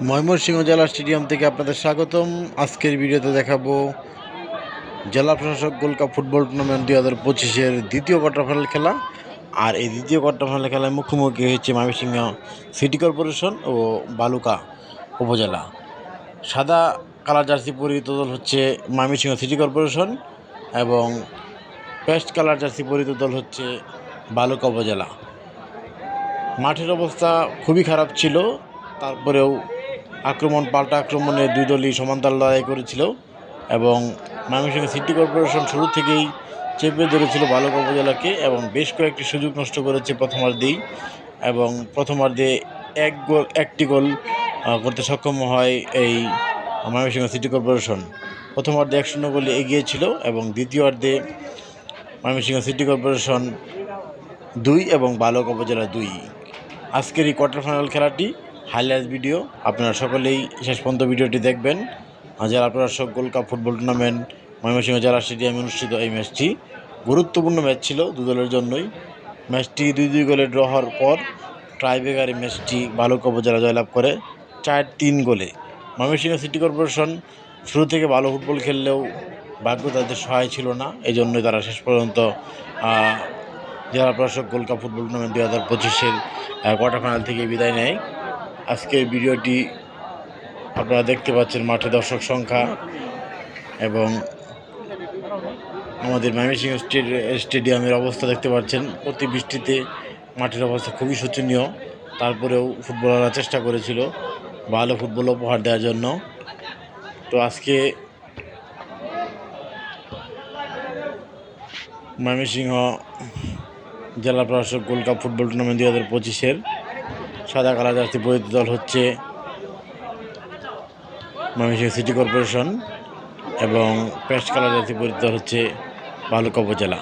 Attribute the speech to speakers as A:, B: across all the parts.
A: ময়মনসিংহ জেলা স্টেডিয়াম থেকে আপনাদের স্বাগতম। আজকের ভিডিওতে দেখাবো জেলা প্রশাসক গোল্ড কাপ ফুটবল টুর্নামেন্ট দুই হাজার পঁচিশের দ্বিতীয় কোয়ার্টার ফাইনাল খেলা। আর এই দ্বিতীয় কোয়ার্টার ফাইনাল খেলায় মুখোমুখি হচ্ছে ময়মনসিংহ সিটি কর্পোরেশন ও বালুকা উপজেলা। সাদা কালার জার্সি পরিহিত দল হচ্ছে ময়মনসিংহ সিটি কর্পোরেশন এবং পেস্ট কালার জার্সি পরিহিত দল হচ্ছে বালুকা উপজেলা। মাঠের অবস্থা খুবই খারাপ ছিল, তারপরেও আক্রমণ, পাল্টা আক্রমণে দুই দলই সমান্তরাল লড়াই করেছিল এবং ময়মনসিংহ সিটি কর্পোরেশন শুরু থেকেই চেপে ধরেছিল বালক উপজেলাকে এবং বেশ কয়েকটি সুযোগ নষ্ট করেছে প্রথমার্ধেই এবং প্রথমার্ধে এক গোল, একটি গোল করতে সক্ষম হয় এই ময়মনসিংহ সিটি কর্পোরেশন। প্রথমার্ধে এক শূন্য গোলে এগিয়ে ছিল এবং দ্বিতীয়ার্ধে ময়মনসিংহ সিটি কর্পোরেশন দুই এবং বালক উপজেলা দুই। আজকের এই কোয়ার্টার ফাইনাল খেলাটি হাইলাইট ভিডিও। আপনারা সকলেই শেষ পর্যন্ত ভিডিওটি দেখবেন। আর জেলা প্রশাসক gold cup football tournament Mymensingh জেলা স্টেডিয়ামে অনুষ্ঠিত এই ম্যাচটি। গুরুত্বপূর্ণ ম্যাচ ছিল দু দলের জন্যই। ম্যাচটি দুই দুই গোলে ড্র হওয়ার পর ট্রাইবেগার ম্যাচটি বালুকা উপজেলা জয়লাভ করে চার তিন গোলে। ময়মনসিংহ সিটি কর্পোরেশন শুরু থেকে ভালো ফুটবল খেললেও ভাগ্য তাদের সহায় ছিল না। এই জন্যই তারা শেষ পর্যন্ত জেলা প্রশাসক গোল্ড কাপ ফুটবল টুর্নামেন্ট দু হাজার পঁচিশের কোয়ার্টার ফাইনাল থেকে বিদায় নেয়। আজকের ভিডিওটি আপনারা দেখতে পাচ্ছেন মাঠে দর্শক সংখ্যা এবং আমাদের ময়মনসিংহ স্টে- স্টেডিয়ামের অবস্থা দেখতে পাচ্ছেন। অতি বৃষ্টিতে মাঠের অবস্থা খুবই শোচনীয়। তারপরেও ফুটবলাররা চেষ্টা করেছিল ভালো ফুটবল উপহার দেওয়ার জন্য। তো আজকে ময়মনসিংহ জেলা প্রশাসক গোল্ড কাপ ফুটবল টুর্নামেন্ট দুই হাজার পঁচিশের সাদা কালার জার্সি পরিহিত দল হচ্ছে ময়মনসিংহ সিটি কর্পোরেশন এবং পেস্ট কালার জার্সি পরিহিত দল হচ্ছে ভালুকা উপজেলা।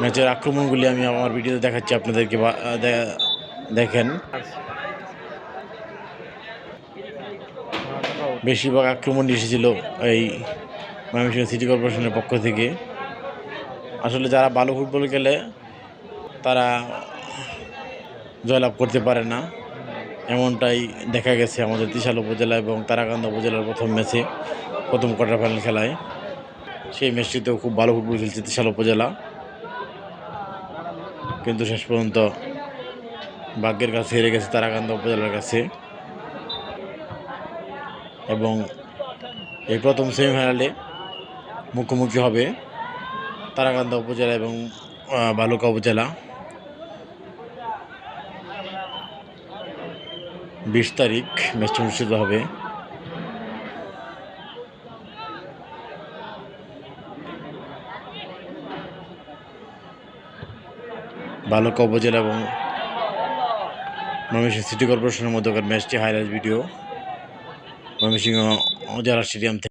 A: ম্যাচের আক্রমণগুলি আমি আমার ভিডিওতে দেখাচ্ছি, আপনাদেরকে দেখেন। বেশিরভাগ আক্রমণ এসেছিল এই ময়মনসিংহ সিটি কর্পোরেশনের পক্ষ থেকে। আসলে যারা ভালো ফুটবল খেলে, তারা জয়লাভ করতে পারে না। এমনটাই দেখা গেছে আমাদের ত্রিশাল উপজেলা এবং তারাকান্দা উপজেলার প্রথম ম্যাচে, প্রথম কোয়ার্টার ফাইনাল খেলায়। সেই ম্যাচটিতেও খুব ভালো ফুটবল খেলছে ত্রিশাল উপজেলা। কিন্তু শেষ পর্যন্ত ভাগ্যের কাছে হেরে গেছে তারাকান্দা উপজেলার কাছে। এবং এই প্রথম সেমিফাইনালে মুখোমুখি হবে তারাকান্দা উপজেলা এবং বালুকা উপজেলা। বিশ তারিখ ম্যাচটি অনুষ্ঠিত হবে। বালুকা উপজেলা এবং ময়মনসিংহ সিটি কর্পোরেশনের মধ্যকার ম্যাচটি হাইলাইট ভিডিও ময়মনসিংহ জেলা স্টেডিয়াম থেকে।